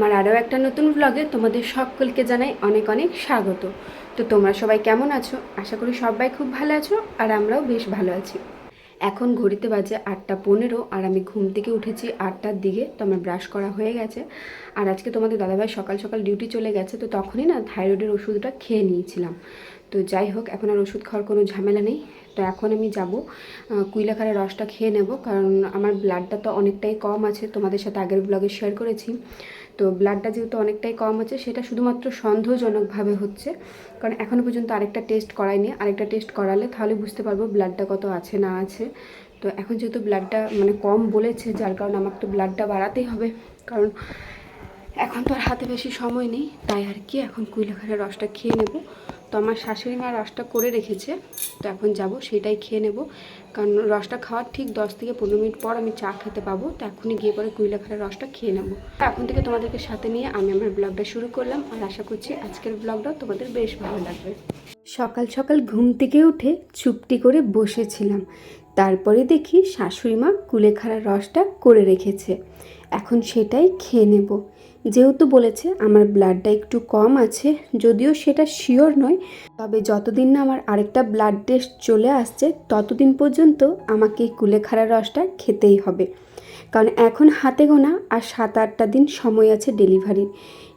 আমার আরও একটা নতুন ব্লগে তোমাদের সকলকে জানাই অনেক অনেক স্বাগত। তো তোমরা সবাই কেমন আছো? আশা করি সবাই খুব ভালো আছো আর আমরাও বেশ ভালো আছি। এখন ঘড়িতে বাজে আটটা পনেরো আর আমি ঘুম থেকে উঠেছি আটটার দিকে, তো আমার ব্রাশ করা হয়ে গেছে। আর আজকে তোমাদের দাদাভাই সকাল সকাল ডিউটি চলে গেছে, তো তখনই না থাইরয়েডের ওষুধটা খেয়ে নিয়েছিলাম। তো যাই হোক, এখন আর ওষুধ খাওয়ার কোনো ঝামেলা নেই। তো এখন আমি যাব। কুইলাখারের রসটা খেয়ে নেব, কারণ আমার ব্লাডটা তো অনেকটাই কম আছে, তোমাদের সাথে আগের ব্লগে শেয়ার করেছি। তো ব্লাডটা যেহেতু অনেকটাই কম আছে, সেটা শুধুমাত্র সন্দেহজনকভাবে হচ্ছে। কারণ এখনও পর্যন্ত আরেকটা টেস্ট করাইনি, আরেকটা টেস্ট করালে তাহলে বুঝতে পারব ব্লাডটা কত আছে, না আছে। তো এখন যেহেতু ব্লাডটা মানে কম বলেছে, যার কারণে আমাকে তো ব্লাডটা বাড়াতেই হবে, কারণ এখন তো আর হাতে বেশি সময় নেই, তাই আর কি, এখন কুইলাখারের রসটা খেয়ে নেব। তো আমার শাশুড়ি মা রসটা করে রেখেছে, তো এখন যাব, সেটাই খেয়ে নেব। কারণ রসটা খাওয়ার ঠিক দশ থেকে পনেরো মিনিট পর আমি চা খেতে পাবো, তো এখনই গিয়ে পরে কুইলাখারের রসটা খেয়ে নেব। এখন থেকে তোমাদেরকে সাথে নিয়ে আমি আমার ব্লগটা শুরু করলাম, আর আশা করছি আজকের ব্লগটা তোমাদের বেশ ভালো লাগবে। সকাল সকাল ঘুম থেকে উঠে চুপটি করে বসেছিলাম। তারপরে দেখি শাশুড়ি মা কুলেখাড়ার রসটা করে রেখেছে। এখন সেটাই খেয়ে নেব। যেহেতু বলেছে আমার ব্লাডটা একটু কম আছে, যদিও সেটা শিওর নয়, তবে যতদিন না আমার আরেকটা ব্লাড টেস্ট চলে আসছে, ততদিন পর্যন্ত আমাকে কুলেখাড়া রসটা খেতেই হবে। কারণ এখন হাতে গোনা আর সাত আটটা দিন সময় আছে ডেলিভারির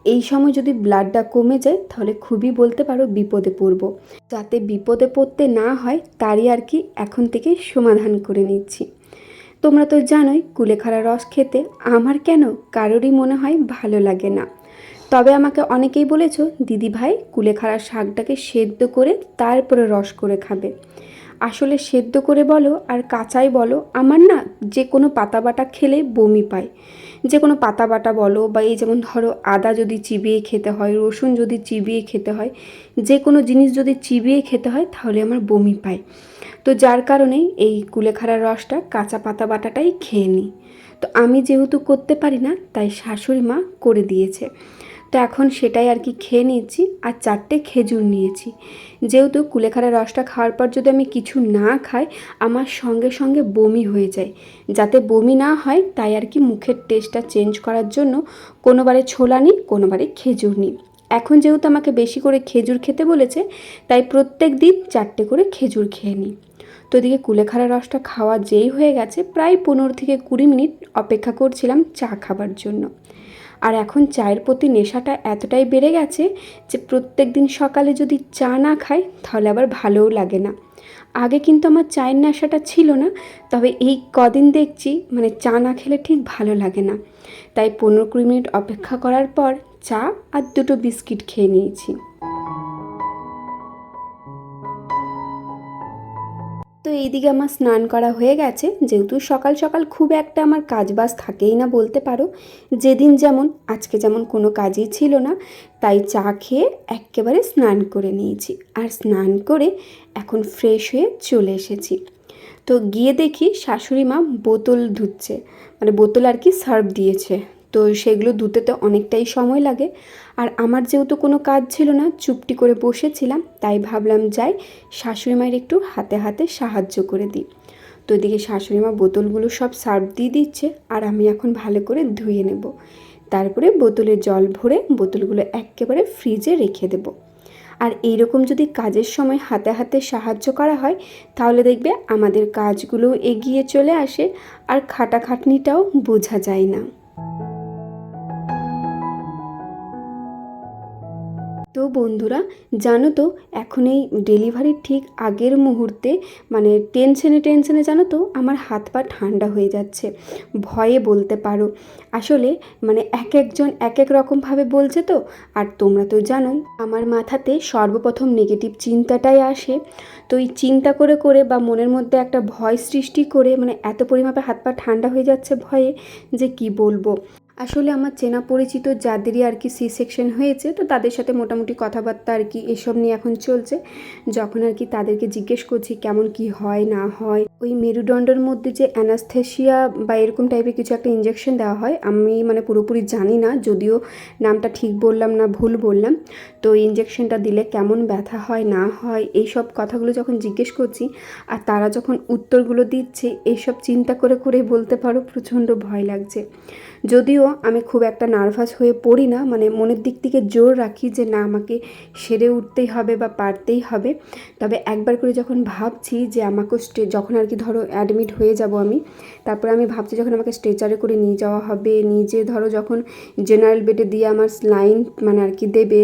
এই সময় যদি ব্লাডটা কমে যায়, তাহলে খুবই বলতে পারো বিপদে পড়ব। যাতে বিপদে পড়তে না হয়, তারই আর কি এখন থেকে সমাধান করে নিচ্ছি। তোমরা তো জানোই, কুলেখাড়া রস খেতে আমার কেন কারোরই মনে হয় ভালো লাগে না। তবে আমাকে অনেকেই বলেছ, দিদি ভাই, কুলেখাড়ার শাকটাকে সেদ্ধ করে তারপরে রস করে খাবে। আসলে সেদ্ধ করে বলো আর কাঁচাই বলো, আমার না যে কোনো পাতা বাটা খেলে বমি পায়। যে কোনো পাতা বাটা বলো বা এই যেমন ধরো আদা যদি চিবিয়ে খেতে হয়, রসুন যদি চিবিয়ে খেতে হয় যে কোনো জিনিস যদি চিবিয়ে খেতে হয়, তাহলে আমার বমি পায়। তো যার কারণে এই কুলেখাড়ার রসটা কাঁচা পাতা বাটাটাই খেয়ে নিই। তো আমি যেহেতু করতে পারি না, তাই শাশুড়ি মা করে দিয়েছে। তো এখন সেটাই আর কি খেয়ে নিয়েছি আর চারটে খেজুর নিয়েছি। যেহেতু কুলেখাড়া রসটা খাওয়ার পর যদি আমি কিছু না খাই, আমার সঙ্গে সঙ্গে বমি হয়ে যায়। যাতে বমি না হয়, তাই আর কি মুখের টেস্টটা চেঞ্জ করার জন্য কোনোবারে ছোলা নিই, কোনোবারে খেজুর নিই। এখন যেহেতু আমাকে বেশি করে খেজুর খেতে বলেছে, তাই প্রত্যেক দিন চারটে করে খেজুর খেয়ে নিই। তো এদিকে কুলেখাড়া রসটা খাওয়া যেই হয়ে গেছে, প্রায় পনেরো থেকে কুড়ি মিনিট অপেক্ষা করছিলাম চা খাবার জন্য। আর এখন চায়ের প্রতি নেশাটা এতটাই বেড়ে গেছে যে প্রত্যেক দিন সকালে যদি চা না খাই, তাহলে আবার ভালোও লাগে না। আগে কিন্তু আমার চায়ের নেশাটা ছিল না, তবে এই কদিন দেখছি মানে চা না খেলে ঠিক ভালো লাগে না। তাই পনেরো কুড়ি মিনিট অপেক্ষা করার পর চা আর দুটো বিস্কিট খেয়ে নিয়েছি। তো এইদিকে আমার স্নান করা হয়ে গেছে, যেহেতু সকাল সকাল খুব একটা আমার কাজ কাজবাজ থাকেই না বলতে পারো। যেদিন যেমন, আজকে যেমন কোনো কাজই ছিল না, তাই চা খেয়ে একেবারে স্নান করে নিয়েছি। আর স্নান করে এখন ফ্রেশ হয়ে চলে এসেছি। তো গিয়ে দেখি শাশুড়ি মা বোতল ধুচ্ছে মানে বোতল আর কি সার্ভ দিয়েছে। তো সেগুলো ধুতে তো অনেকটাই সময় লাগে। আর আমার যেহেতু কোনো কাজ ছিল না, চুপটি করে বসেছিলাম, তাই ভাবলাম যাই শাশুড়ি মায়ের একটু হাতে হাতে সাহায্য করে দিই। তো এদিকে শাশুড়ি মা বোতলগুলো সব সার্ভ দিয়ে দিচ্ছে, আর আমি এখন ভালো করে ধুয়ে নেব। তারপরে বোতলে জল ভরে বোতলগুলো একেবারে ফ্রিজে রেখে দেবো। আর এইরকম যদি কাজের সময় হাতে হাতে সাহায্য করা হয়, তাহলে দেখবে আমাদের কাজগুলো এগিয়ে চলে আসে, আর খাটাখাটনিটাও বোঝা যায় না। তো বন্ধুরা, জানো তো, এখন এই ডেলিভারির ঠিক আগের মুহূর্তে মানে টেনশনে টেনশনে জানো তো, আমার হাত পা ঠান্ডা হয়ে যাচ্ছে। ভয়ে বলতে পারো। আসলে মানে এক একজন এক এক রকমভাবে বলছে তো, আর তোমরা তো জানোই আমার মাথাতে সর্বপ্রথম নেগেটিভ চিন্তাটাই আসে। তো এই চিন্তা করে করে বা মনের মধ্যে একটা ভয় সৃষ্টি করে মানে এত পরিমাপে হাত পা ঠান্ডা হয়ে যাচ্ছে ভয়ে, যে কি বলব? আসলে আমার চেনা পরিচিত যাদেরই আর কি সি সেকশন হয়েছে, তো তাদের সাথে মোটামুটি কথাবার্তা আর কি এসব নিয়ে এখন চলছে। যখন আর কি তাদেরকে জিজ্ঞেস করছি কেমন কি হয়, না হয়। ওই মেরুদণ্ডের মধ্যে যে অ্যানাস্থেশিয়া বা এরকম টাইপের কিছু একটা ইঞ্জেকশন দেওয়া হয়, আমি মানে পুরোপুরি জানি না, যদিও নামটা ঠিক বললাম না, ভুল বললাম। তো ইঞ্জেকশনটা দিলে কেমন ব্যথা হয়, না হয় এই সব কথাগুলো যখন জিজ্ঞেস করছি, আর তারা যখন উত্তরগুলো দিচ্ছে, এইসব চিন্তা করে করে বলতে পারো, প্রচণ্ড ভয় লাগছে। যদিও আমি খুব একটা নার্ভাস হয়ে পড়ি না মানে মনের দিক থেকে জোর রাখি যে না, আমাকে সেরে উঠতেই হবে বা পারতেই হবে। তবে একবার করে যখন ভাবছি যে আমাকে স্টে যখন আর কি ধরো অ্যাডমিট হয়ে যাব আমি। তারপরে আমি ভাবছি যখন আমাকে স্ট্রেচারে করে নিয়ে যাওয়া হবে নিজে ধরো যখন জেনারেল বেডে দিয়ে আমার লাইন মানে আর কি দেবে,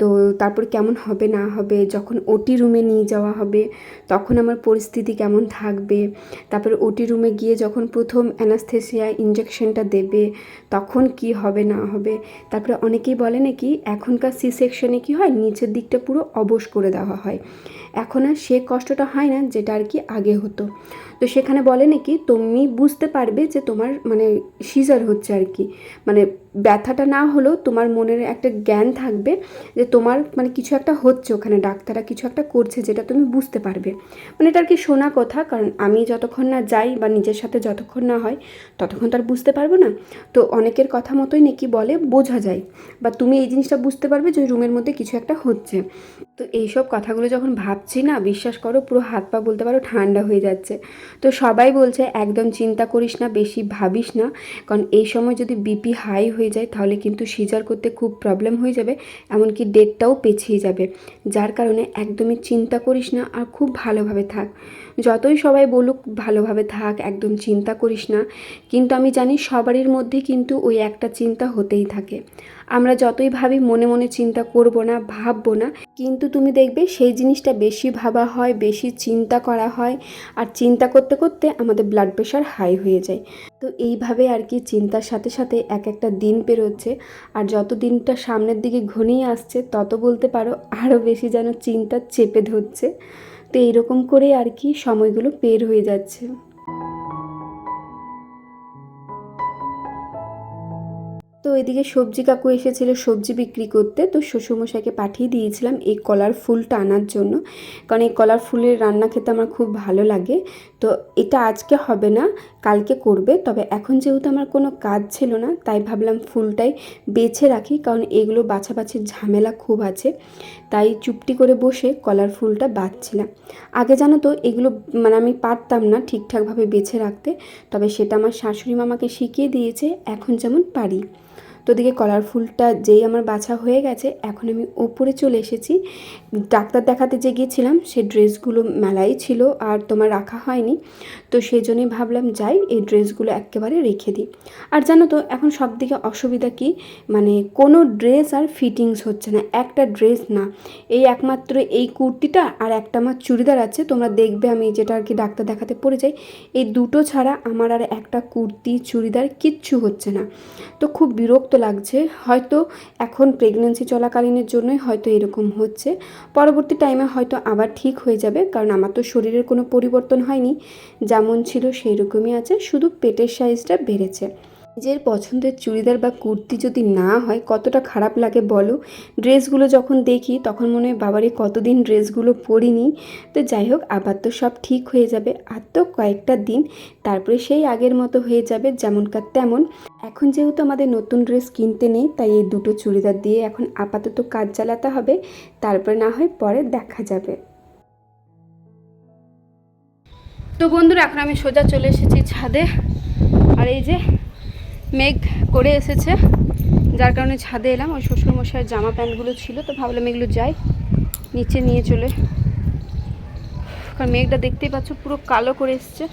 তো তারপর কেমন হবে, না হবে, যখন ওটি রুমে নিয়ে যাওয়া হবে, তখন আমার পরিস্থিতি কেমন থাকবে, তারপরে ওটি রুমে গিয়ে যখন প্রথম অ্যানাস্থেসিয়া ইঞ্জেকশনটা দেবে, তখন কি হবে, না হবে, তারপরে অনেকেই বলে নাকি এখনকার সি সেকশনে কী হয়, নিচের দিকটা পুরো অবশ করে দেওয়া হয়। এখন আর সে কষ্টটা হয় না, যেটা আর কি আগে হতো। তো সেখানে বলে নাকি, তুমি বুঝতে পারবে যে তোমার মানে সিজার হচ্ছে আর কি। মানে ব্যথাটা না হলেও তোমার মনের একটা জ্ঞান থাকবে যে তোমার মানে কিছু একটা হচ্ছে ওখানে, ডাক্তাররা কিছু একটা করছে যেটা তুমি বুঝতে পারবে। মানে এটা আর কি শোনা কথা, কারণ আমি যতক্ষণ না যাই বা নিজের সাথে যতক্ষণ না হয়, ততক্ষণ তার বুঝতে পারব না। তো অনেকের কথা মতোই নাকি বলে, বোঝা যায়। বা, তুমি এই জিনিসটা বুঝতে পারবে যে রুমের মধ্যে কিছু একটা হচ্ছে। তো এইসব কথাগুলো যখন ভাবছি না, বিশ্বাস করো পুরো হাত পা বলতে পারো ঠান্ডা হয়ে যাচ্ছে। তো সবাই বলছে, একদম চিন্তা করিস না, বেশি ভাবিস না। কারণ এই সময় যদি বিপি হাই হয়ে যায়, তাহলে কিন্তু সিজার করতে খুব প্রবলেম হয়ে যাবে, এমনকি ডেটটাও পেছিয়ে যাবে। যার কারণে একদমই চিন্তা করিস না আর খুব ভালোভাবে থাক। যতই সবাই বলুক, ভালোভাবে থাক, একদম চিন্তা করিস না। কিন্তু আমি জানি সবারই মধ্যে কিন্তু ওই একটা চিন্তা হতেই থাকে। আমরা যতই ভাবি, মনে মনে চিন্তা করব না, ভাববো না। কিন্তু তুমি দেখবে সেই জিনিসটা বেশি ভাবা হয়, বেশি চিন্তা করা হয়। আর চিন্তা করতে করতে আমাদের ব্লাড প্রেশার হাই হয়ে যায়। তো এইভাবে আর কি চিন্তার সাথে সাথে এক একটা দিন পেরোচ্ছে। আর যত দিনটা সামনের দিকে ঘনিয়ে আসছে, তত বলতে পারো আরও বেশি যেন চিন্তা চেপে ধরছে। তো এইরকম করে আর কি সময়গুলো পের হয়ে যাচ্ছে। তো এদিকে সবজি কাকু এসেছিল সবজি বিক্রি করতে, তো শ্বশুরমশাইকে পাঠিয়ে দিয়েছিলাম এই কলার ফুলটা আনার জন্য। কারণ এই কলার ফুলের রান্না খেতে আমার খুব ভালো লাগে। তো এটা আজকে হবে না, কালকে করবে। তবে এখন যেহেতু আমার কোনো কাজ ছিল না, তাই ভাবলাম ফুলটাই বেছে রাখি, কারণ এগুলো বাছাবাছির ঝামেলা খুব আছে। তাই চুপটি করে বসে কলার ফুলটা বাছছিলাম আগে জানো তো, এগুলো মানে আমি পারতাম না ঠিকঠাকভাবে বেছে রাখতে, তবে সেটা আমার শাশুড়ি মামাকে শিখিয়ে দিয়েছে, এখন যেমন পারি। তো দিকে কলার ফুলটা যেই আমার বাছা হয়ে গেছে, এখন আমি ওপরে চলে এসেছি। ডাক্তার দেখাতে যে গিয়েছিলাম, সে ড্রেসগুলো মেলাই ছিল আর তোমার রাখা হয়নি। তো সেই জন্যই ভাবলাম, যাই, এই ড্রেসগুলো একেবারে রেখে দিই। আর জানো তো, এখন সব দিকে অসুবিধা কি? মানে কোনো ড্রেস আর ফিটিংস হচ্ছে না, একটা ড্রেস না। এই একমাত্র এই কুর্তিটা আর একটা আমার চুড়িদার আছে, তোমরা দেখবে আমি যেটা আর কি ডাক্তার দেখাতে পড়ে যাই। এই দুটো ছাড়া আমার আর একটা কুর্তি, চুড়িদার কিচ্ছু হচ্ছে না। তো খুব বিরক্ত লাগছে। হয়তো এখন প্রেগনেন্সি চলাকালীনের জন্যই হয়তো এরকম হচ্ছে। পরবর্তী টাইমে হয়তো আবার ঠিক হয়ে যাবে, কারণ আমার তো শরীরের কোনো পরিবর্তন হয়নি। যেমন ছিল সেই রকমই আছে, শুধু পেটের সাইজটা বেড়েছে। নিজের পছন্দের চুড়িদার বা কুর্তি যদি না হয়, কতটা খারাপ লাগে বলো? ড্রেসগুলো যখন দেখি, তখন মনে হয়, বাবারে, কতদিন ড্রেসগুলো পরিনি? তো যাই হোক, আবার তো সব ঠিক হয়ে যাবে। আর তো কয়েকটা দিন, তারপরে সেই আগের মতো হয়ে যাবে যেমনকার তেমন। এখন যেহেতু আমাদের নতুন ড্রেস কিনতে নেই, তাই এই দুটো চুড়িদার দিয়ে এখন আপাতত কাজ চালাতে হবে। তারপরে না হয় পরে দেখা যাবে। তো বন্ধুরা, এখন আমি সোজা চলে এসেছি ছাদে। আর এই যে মেঘ করে এসেছে। যার কারণে ছাদে এলাম। ওই শ্বশুরমশাইয়ের জামা প্যান্টগুলো ছিল, তো ভাবলাম এগুলো যাই, নিচে নিয়ে চলে। কারণ মেঘটা দেখতেই পাচ্ছ, পুরো কালো করে এসছে।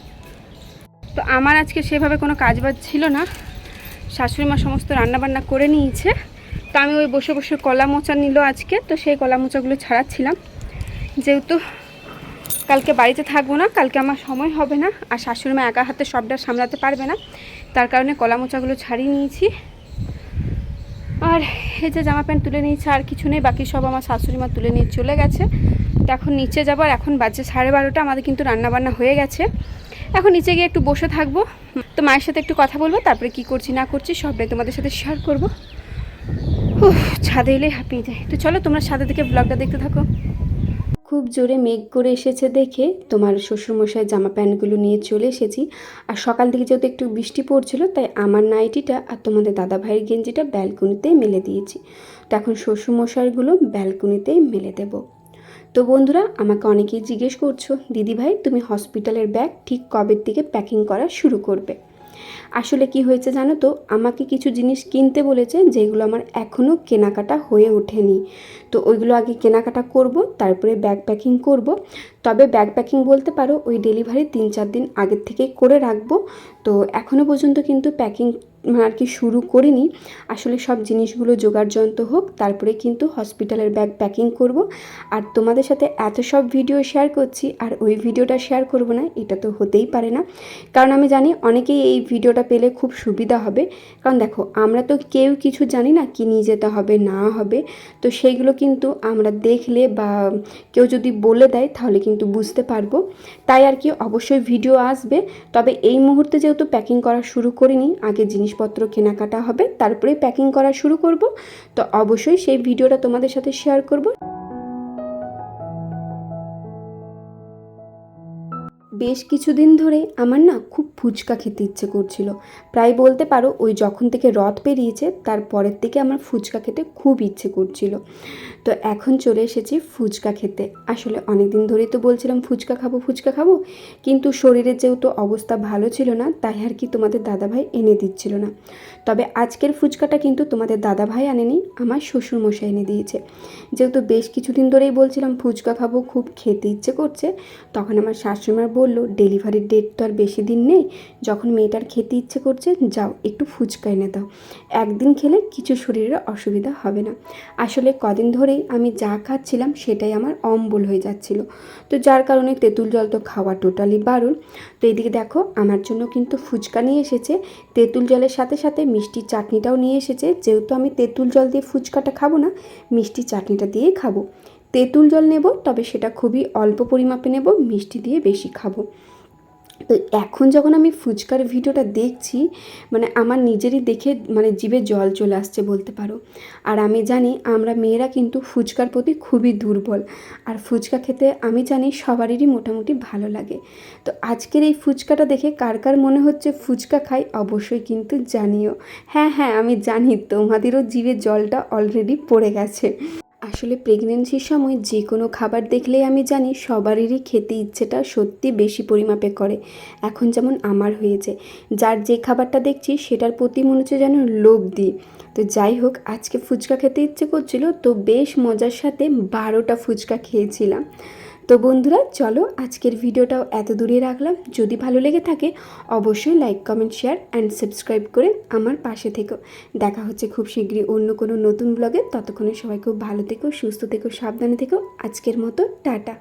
তো আমার আজকে সেভাবে কোনো কাজ বাজ ছিল না। শাশুড়ি মা সমস্ত রান্নাবান্না করে নিয়েছে। তো আমি ওই বসে বসে কলা মোচা নিল আজকে, তো সেই কলা মোচাগুলো ছাড়াচ্ছিলাম। যেহেতু কালকে বাড়িতে থাকব না, কালকে আমার সময় হবে না, আর শাশুড়ি মা একা হাতে সবটা সামলাতে পারবে না, তার কারণে কলা মোচাগুলো ছাড়িয়ে নিয়েছি। আর এই যে জামা প্যান্ট তুলে নিয়েছে, আর কিছু নেই, বাকি সব আমার শাশুড়ি মা তুলে নিয়ে চলে গেছে। তো এখন নিচে যাব, আর এখন বাজে সাড়ে বারোটা, আমাদের কিন্তু রান্নাবান্না হয়ে গেছে। এখন নিচে গিয়ে একটু বসে থাকব। তো মায়ের সাথে একটু কথা বলব, তারপরে কি করছি না করছি সবটাই তোমাদের সাথে শেয়ার করব। ছাদে এলেই হাঁপিয়ে যায়। তো চলো তোমরা ছাদে থেকে ব্লগটা দেখতে থাকো। খুব জোরে মেঘ করে এসেছে দেখে তোমার শ্বশুরমশাই জামা প্যান্টগুলো নিয়ে চলে এসেছি। আর সকাল থেকে যেহেতু একটু বৃষ্টি পড়ছিল, তাই আমার নাইটিটা আর তোমাদের দাদা ভাইয়ের গেঞ্জিটা ব্যালকনিতেই মেলে দিয়েছি। তো এখন শ্বশুরমশাইগুলো ব্যালকনিতেই মেলে দেবো। তো বন্ধুরা, আমাকে অনেকেই জিজ্ঞেস করছ দিদি ভাই তুমি হসপিটালের ব্যাগ ঠিক কবের দিকে প্যাকিং করা শুরু করবে? আসলে কি হয়েছে জানো তো? আমাকে কিছু জিনিস কিনতে বলেছে যেগুলো আমার এখনও কেনাকাটা হয়ে ওঠেনি। তো ওইগুলো আগে কেনাকাটা করব, তারপরে ব্যাগ প্যাকিং করব। তবে ব্যাগ প্যাকিং বলতে পারো, ওই ডেলিভারি তিন চার দিন আগের থেকে করে রাখব। তো এখনও পর্যন্ত কিন্তু প্যাকিং আর কি শুরু করিনি। আসলে সব জিনিসগুলো জোগাড় যন্ত্র হোক, তারপরে কিন্তু হসপিটালের ব্যাগ প্যাকিং করব। আর তোমাদের সাথে এত সব ভিডিও শেয়ার করছি, আর ওই ভিডিওটা শেয়ার করব না, এটা তো হতেই পারে না। কারণ আমি জানি অনেকেই এই ভিডিওটা পেলে খুব সুবিধা হবে। কারণ দেখো, আমরা তো কেউ কিছু জানি না কি নিয়ে যেতে হবে, না হবে। তো সেইগুলো কিন্তু আমরা দেখলে বা কেউ যদি বলে দেয়, তাহলে কিন্তু বুঝতে পারব। তাই আর কি অবশ্যই ভিডিও আসবে। তবে এই মুহূর্তে যেহেতু প্যাকিং করা শুরু করিনি, আগে জিনিসপত্র কেনাকাটা হবে, তারপরে প্যাকিং করা শুরু করব। তো অবশ্যই সেই ভিডিওটা তোমাদের সাথে শেয়ার করব। বেশ কিছুদিন ধরে আমার না খুব ফুচকা খেতে ইচ্ছে করছিল। প্রায় বলতে পারো ওই যখন থেকে রথ পেরিয়েছে তারপরের থেকে আমার ফুচকা খেতে খুব ইচ্ছে করছিল। তো এখন চলে এসেছি ফুচকা খেতে। আসলে অনেক দিন ধরেই তো বলছিলাম, ফুচকা খাব ফুচকা খাব। কিন্তু শরীরের যেহেতু অবস্থা ভালো ছিল না, তাই আর কি তোমাদের দাদাভাই এনে দিচ্ছিল না। তবে আজকের ফুচকাটা কিন্তু তোমাদের দাদাভাই আনেনি, আমার শ্বশুরমশাই এনে দিয়েছে। যেহেতু বেশ কিছুদিন ধরেই বলছিলাম, ফুচকা খাব, খুব খেতে ইচ্ছে করছে। তখন আমার শাশুড়িমার বলল ডেলিভারির ডেট তো আর বেশি দিন নেই। যখন মেয়েটার খেতে ইচ্ছে করছে, যাও, একটু ফুচকা এনে দাও। একদিন খেলে কিছু শরীরের অসুবিধা হবে না। আসলে কদিন ধরেই আমি যা খাচ্ছিলাম সেটাই আমার অম্বল হয়ে যাচ্ছিল। তো যার কারণে তেঁতুল জল তো খাওয়া টোটালি বারণ। তো এদিকে দেখো, আমার জন্য কিন্তু ফুচকা নিয়ে এসেছে। তেঁতুল জলের সাথে সাথে মিষ্টি চাটনিটাও নিয়ে এসেছে। যেহেতু আমি তেঁতুল জল দিয়ে ফুচকাটা খাব না, মিষ্টি চাটনিটা দিয়েই খাব। তেঁতুল জল নেব, তবে সেটা খুবই অল্প পরিমাপে নেব, মিষ্টি দিয়ে বেশি খাব। তো এখন যখন আমি ফুচকার ভিডিওটা দেখছি মানে আমার নিজেরই দেখে মানে জিভে জল চলে আসছে বলতে পারো। আর আমি জানি আমরা মেয়েরা কিন্তু ফুচকার প্রতি খুবই দুর্বল। আর ফুচকা খেতে আমি জানি সবারই মোটামুটি ভালো লাগে। তো আজকের এই ফুচকাটা দেখে কার কার মনে হচ্ছে ফুচকা খাই অবশ্যই কিন্তু জানিও। হ্যাঁ হ্যাঁ আমি জানি তোমাদেরও জিভে জলটা অলরেডি পড়ে গেছে। আসলে প্রেগনেন্সির সময় যে কোনো খাবার দেখলেই আমি জানি সবারই খেতে ইচ্ছেটা সত্যি বেশি পরিমাপে করে। এখন যেমন আমার হয়েছে, যার যে খাবারটা দেখছি সেটার প্রতি মনে হচ্ছে যেন লোভ দিই। তো যাই হোক, আজকে ফুচকা খেতে ইচ্ছে করছিল, তো বেশ মজার সাথে বারোটা ফুচকা খেয়েছিলাম। তো বন্ধুরা, চলো আজকের ভিডিওটাও এত দূরে রাখলাম। যদি ভালো লেগে থাকে, অবশ্যই like comment share and subscribe করে আমার পাশে থেকো। দেখা হচ্ছে খুব শীঘ্রই অন্য কোনো নতুন ব্লগে ততক্ষণে সবাই খুব ভালো থেকো, সুস্থ থেকো, সাবধানে থেকো। আজকের মতো, টাটা।